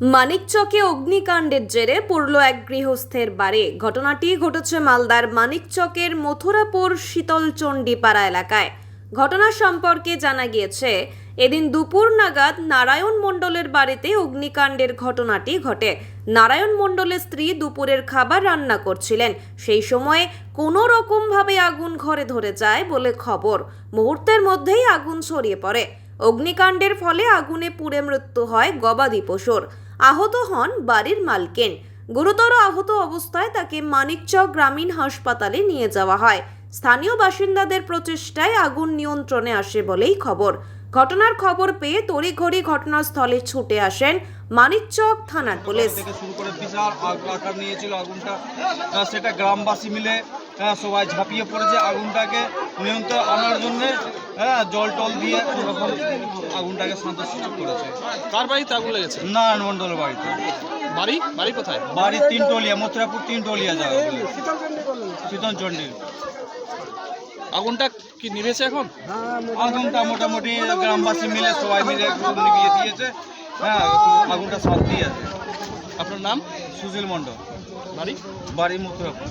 মানিকচকে অগ্নিকাণ্ডের জেরে পড়ল এক গৃহস্থের বাড়ি। ঘটনাটি ঘটেছে মালদার মানিকচকের মথুরাপুর শীতলচণ্ডীপাড়া এলাকায়। ঘটনা সম্পর্কে জানা গিয়েছে, এদিন দুপুর নাগাদ নারায়ণ মণ্ডলের বাড়িতে অগ্নিকাণ্ডের ঘটনাটি ঘটে। নারায়ণ মণ্ডলের স্ত্রী দুপুরের খাবার রান্না করছিলেন। সেই সময়ে কোনো রকমভাবে আগুন ঘরে ধরে যায় বলে খবর। মুহূর্তের মধ্যেই আগুন ছড়িয়ে পড়ে। অগ্নিকাণ্ডের ফলে আগুনে পুড়ে মৃত্যু হয় গবাদি পশুর। আহত হন বাড়ির মালকেন। গুরুতর আহত অবস্থায় তাকে মানিকচক গ্রামীণ হাসপাতালে নিয়ে যাওয়া হয়। স্থানীয় বাসিন্দাদের প্রচেষ্টায় আগুন নিয়ন্ত্রণে আসে বলেই খবর। ঘটনার খবর পেয়ে তড়িঘড়ি ঘটনাস্থলে ছুটে আসেন মানিকচক থানার পুলিশ। থেকে শুরু করে বিশাল আকার নিয়েছিল আগুনটা। সেটা গ্রামবাসী মিলে সবাই ঝাঁপিয়ে পড়েছে আগুনটাকে নিয়ন্ত্রণ আনার জন্য হ্যাঁ জল টল দিয়ে ওরকম আগুনটাকে শান্তশিষ্ট করেছে। কার বাড়িতে আগুন লেগেছে? নারায়ণ মণ্ডলের বাড়িতে। বাড়ি? বাড়ি কোথায়? বাড়ির তিন টলিয়া মথুরাপুর তিন টলিয়া যাবে শীতল চণ্ডী। আগুনটা কি নিভেছে এখন? আগুনটা মোটামুটি গ্রামবাসী মিলে সবাই মিলে নিভিয়ে দিয়েছে। হ্যাঁ আগুনটা শান্তি আছে। আপনার নাম? সুশীল মণ্ডল। বাড়ি? বাড়ি মথুরাপুর।